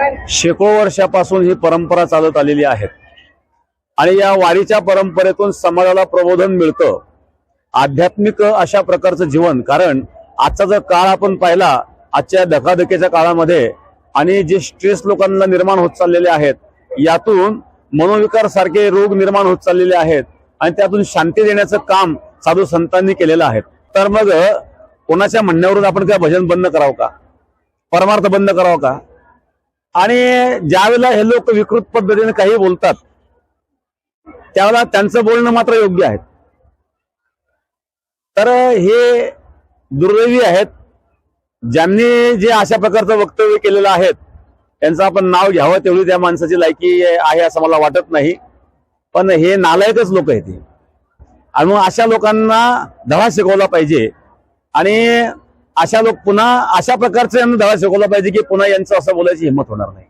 शेकडो वर्षापासून ही परंपरा चालत आलेली आहे. आणि या वारीच्या परंपरेतून समाजाला प्रबोधन मिळतं. आध्यात्मिक अशा प्रकारचं जीवन कारण आजचा जर काळ आपण पाहिला आजच्या धकाधकीच्या काळामध्ये आणि जे स्ट्रेस लोकांना निर्माण होत चाललेले आहेत यातून मनोविकार सारखे रोग निर्माण होत चाललेले आहेत आणि त्यातून शांती देण्याचं काम साधू संतांनी केलेलं आहे. तर मग कोणाच्या म्हणण्यावरून आपण काय भजन बंद करावं का? परमार्थ बंद करावं का? आणि ज्यावेळेला हे लोक विकृत पद्धतीने काही बोलतात त्यावेळेला त्यांचं बोलणं मात्र योग्य आहे. तर हे दुर्दैवी आहेत. ज्यांनी जे अशा प्रकारचं वक्तव्य केलेलं आहे त्यांचं आपण नाव घ्यावं तेवढी त्या माणसाची लायकी आहे असं मला वाटत नाही. पण हे नालायकच लोक आहेत आणि मग अशा लोकांना धडा शिकवला पाहिजे. आणि अशा लोक पुन्हा अशा प्रकारचे यांना धडा शिकवला पाहिजे की पुन्हा यांचं असं बोलायची हिंमत होणार नाही.